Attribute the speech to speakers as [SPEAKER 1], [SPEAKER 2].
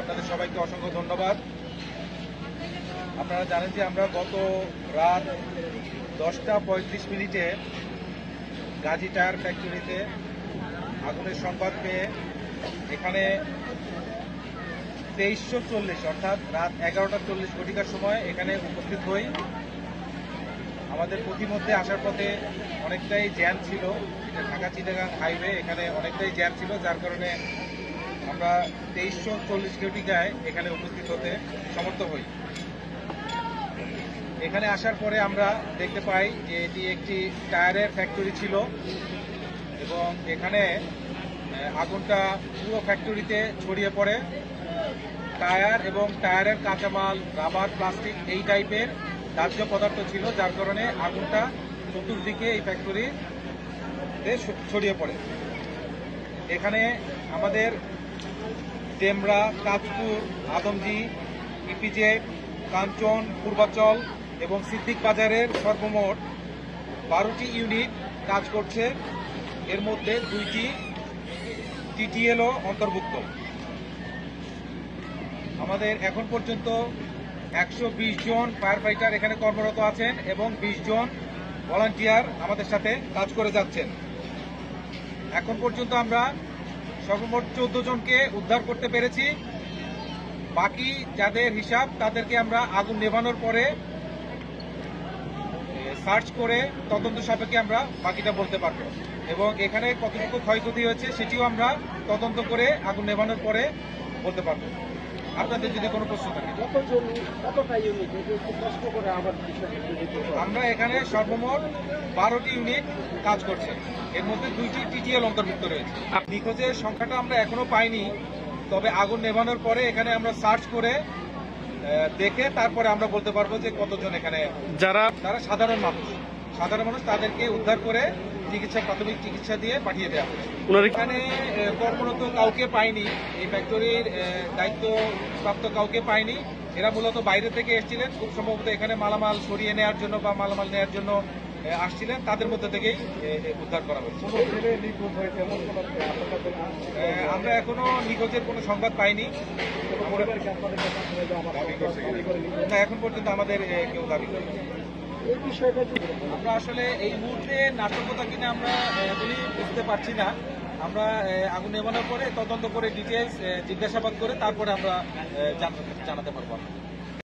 [SPEAKER 1] আপনাদের সবাইকে অসংখ্য ধন্যবাদ। আপনারা জানেন যে আমরা গত রাত দশটা পঁয়ত্রিশ মিনিটে গাজী টায়ার ফ্যাক্টরিতে আগুনের সংবাদ পেয়ে এখানে তেইশশো চল্লিশ, অর্থাৎ রাত এগারোটা চল্লিশ ঘটিকার সময় এখানে উপস্থিত হই। আমাদের প্রতিমধ্যে আসার পথে অনেকটাই জ্যাম ছিল। এটা ঢাকা চিটাগাং হাইওয়ে এখানে অনেকটাই জ্যাম ছিল, যার কারণে আমরা তেইশশো চল্লিশ ঘটিকায় এখানে উপস্থিত হতে সমর্থ হই। এখানে আসার পরে আমরা দেখতে পাই যে এটি একটি টায়ারের ফ্যাক্টরি ছিল এবং এখানে আগুনটা পুরো ফ্যাক্টরিতে ছড়িয়ে পড়ে। টায়ার এবং টায়ারের কাঁচামাল, রাবার, প্লাস্টিক এই টাইপের দাহ্য পদার্থ ছিল, যার কারণে আগুনটা চতুর্দিকে এই ফ্যাক্টরিতে ছড়িয়ে পড়ে। এখানে আমাদের ডেমরা কাজপুর আদমজি ইপিজেড কাঞ্চন, পূর্বাচল এবং সিদ্দিক বাজারের সর্বমোট বারোটি ইউনিট কাজ করছে। এর মধ্যে দুইটি টিটিএলও অন্তর্ভুক্ত। আমাদের এখন পর্যন্ত একশো বিশ জন ফায়ার ফাইটার এখানে কর্মরত আছেন এবং ২০ জন ভলান্টিয়ার আমাদের সাথে কাজ করে যাচ্ছেন। এখন পর্যন্ত আমরা সর্বমোট চোদ্দ জনকে উদ্ধার করতে পেরেছি। বাকি যাদের হিসাব, তাদেরকে আমরা আগুন নেভানোর পরে সার্চ করে তদন্ত সাপেক্ষে আমরা বাকিটা বলতে পারব। এবং এখানে কতটুকু ক্ষয়ক্ষতি হয়েছে সেটিও আমরা তদন্ত করে আগুন নেভানোর পরে বলতে পারব। আপনাদের যদি কোনো প্রশ্ন থাকে। আমরা এখানে সর্বমোট বারোটি ইউনিট কাজ করছে। এর মধ্যে দুইটি টিটিএল অন্তর্ভুক্ত রয়েছে। নিখোঁজের সংখ্যাটা আমরা এখনও পাইনি তবে আগুন নেভানোর পরে এখানে আমরা সার্চ করে দেখে তারপরে আমরা বলতে পারব যে কতজন এখানে
[SPEAKER 2] যারা
[SPEAKER 1] তারা সাধারণ মানুষ। সাধারণ মানুষ তাদেরকে উদ্ধার করে চিকিৎসা প্রাথমিক চিকিৎসা দিয়ে পাঠিয়ে দেওয়া হয়েছে। এখানে কর্মরত কাউকে পাইনি এই ফ্যাক্টরির দায়িত্বপ্রাপ্ত কাউকে পাইনি এরা মূলত বাইরে থেকে এসেছিলেন খুব সম্ভবত এখানে মালামাল সরিয়ে নেওয়ার জন্য বা মালামাল নেওয়ার জন্য আসছিলেন। তাদের মধ্যে থেকেই উদ্ধার করা হয়েছে। আমরা এখনও নিখোঁজের কোনো সংবাদ পাইনি। না এখন পর্যন্ত আমাদের কেউ দাবি করেনি।
[SPEAKER 3] এই
[SPEAKER 1] আমরা আসলে এই মুহূর্তে নাটকতা কিনা আমরা এগুলি বুঝতে পারছি না। আমরা আগুন নেবানোর পরে তদন্ত করে ডিটেলস জিজ্ঞাসাবাদ করে তারপরে আমরা জানাতে পারব।